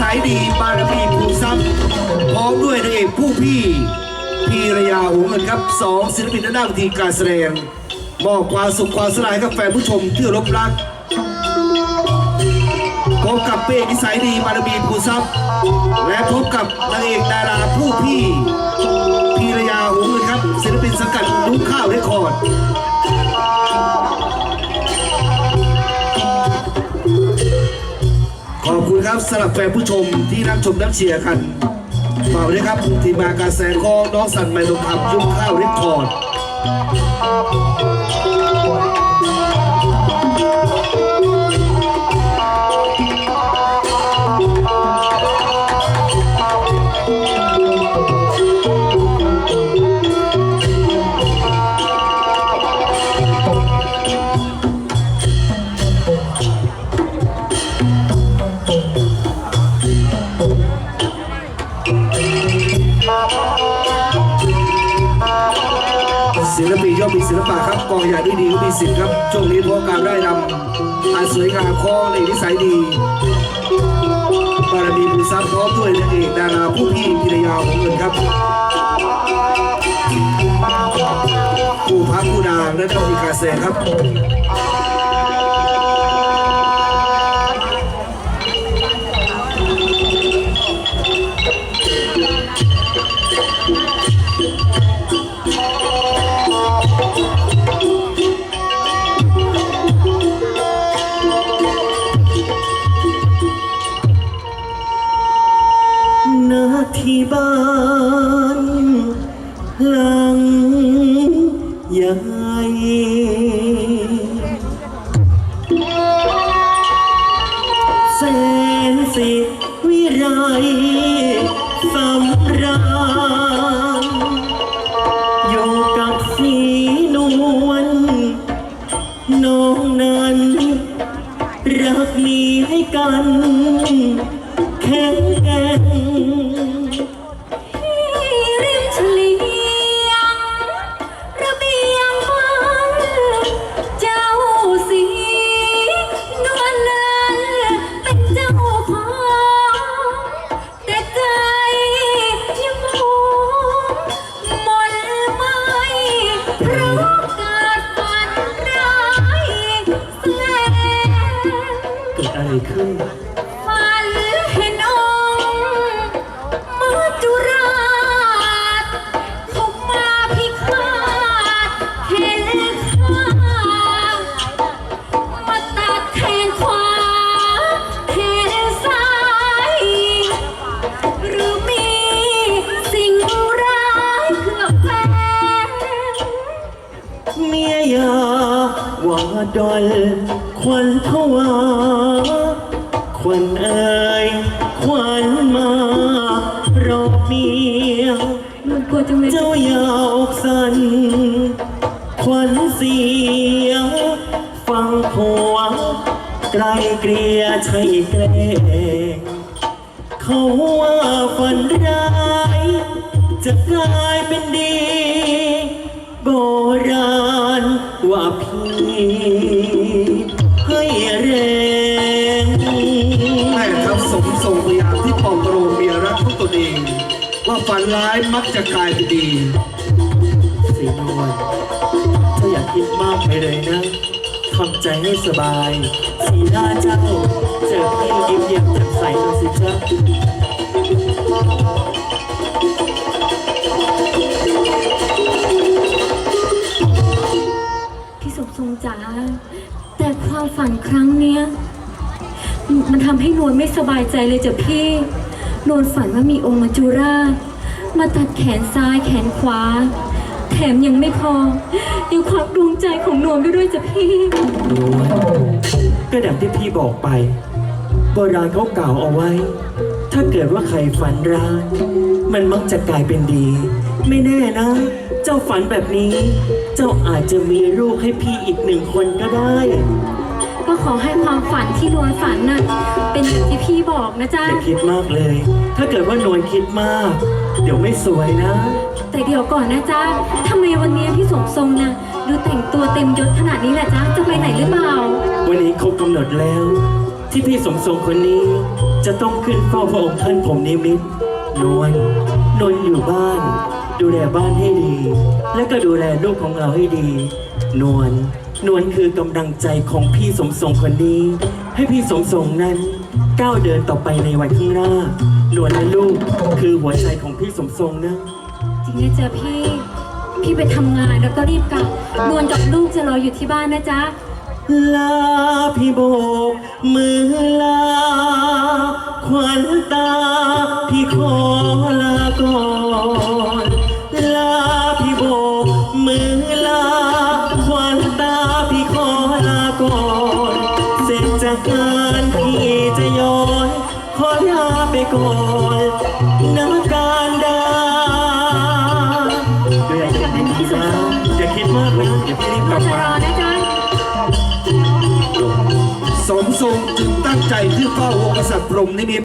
สัยดีบารมีภูทรัพย์พร้อมด้วยนางเอกผู้พี่พีรยาหงเงินครับสองศิลปินด้านหน้าเวทีการแสดงมอบความสุขความสลายให้กับแฟนผู้ชมที่รบรักพบกับเป้นิสัยดีบารมีภูทรัพย์และพบกับนางเอกดาราผู้พี่พีรยาหงเงินครับศิลปินสังกัดนุ้งข้าวเรคคอร์ด ครับสำหรับแฟนผู้ชมที่นั่งชมนั่งเชียร์กันฝากด้วยครับทีมงานการแสดงของน้องสันไมลคำยุ่งข้าวเรคคอร์ด ลปะครับกองใหญ่ด้วยดีก็มีสิทธิ์ครับช่วงนี้เพราะการได้นำอันสวยงามขอในนิสัยดีบารมีภูทรัพย์พร้อมด้วยนางเอกดาราผู้พี่พิรยาของเงินครับผู้พักผู้นางและต้องมีการแสงครับ แสนสิวิไร ดอลควันทวาควันเอ่ยควันมารอบเมียมันกลัวจังเลยเจ้าอยาอกสันควันเสียงฟังผัวไกลเกลียใช่เกรงเขาว่าฝันร้าย จะกลายเป็นดี โบราณว่าพี่ให้แรงแม่ทัพสมทรงพยายามที่ปลอบประโลมเมียรักของตนเอง ว่าฝันร้ายมักจะกลายเป็นดีสีนวลเจ้าอย่าคิดมากไปเลยนะทำใจให้สบาย สีหน้าเจ้าเจอพี่ยิ้มแย้มแจ่มใสหน่อยสิเจ้า ทรงจ๋าแต่ความฝันครั้งเนี้ยมันทำให้นวลไม่สบายใจเลยจ้ะพี่ นวลฝันว่ามีองค์มัจจุราชมาตัดแขนซ้ายแขนขวา แถมยังไม่พอ ยังควักดวงใจของนวลไปด้วยจ้ะพี่นวลก็ดังที่พี่บอกไปโบราณเขากล่าวเอาไว้ ถ้าเกิดว่าใครฝันร้ายมันมักจะกลายเป็นดี ไม่แน่นะ เจ้าฝันแบบนี้ เจ้าอาจจะมีลูกให้พี่อีกหนึ่งคนก็ได้ ก็ขอให้ความฝันที่นวลฝันน่ะเป็นอย่างที่พี่บอกนะจ๊ะ อย่าคิดมากเลย ถ้าเกิดว่านวลคิดมาก เดี๋ยวไม่สวยนะ แต่เดี๋ยวก่อนนะจ๊ะทำไมวันนี้พี่สมทรงน่ะดูแต่งตัวเต็มยศขนาดนี้แหละจ๊ะจะไปไหนหรือเปล่า วันนี้ครบกำหนดแล้ว ที่พี่สมทรงคนนี้จะต้องขึ้นเฝ้าพระองค์ท่านผมนิมิตนวลนวลอยู่บ้าน ดูแลบ้านให้ดี และก็ดูแลลูกของเราให้ดี นวลนวลคือกำลังใจของพี่สมทรงคนนี้ ให้พี่สมทรงนั้นก้าวเดินต่อไปในวันข้างหน้านวลและลูกคือหัวใจของพี่สมทรงนะ จริงนะจ๊ะพี่ พี่ไปทำงานแล้วก็รีบกลับนวลกับลูกจะรออยู่ที่บ้านนะจ๊ะ ลาพี่โบกมือลา ขวัญตาพี่ขอลาก่อนลาพี่โบกมือลา ขวัญตาพี่ขอลาก่อนเสร็จจากงานพี่จะย้อนขอลาไปก่อนนักการดาเดี๋ยวอย่าคิดมากนะอย่าคิดมากนะเดี๋ยวพี่รีบกลับจะมารอนะจ๊ะ สมทรงจึงตั้งใจที่เฝ้าองค์กษัตริย์พรหมนิมิต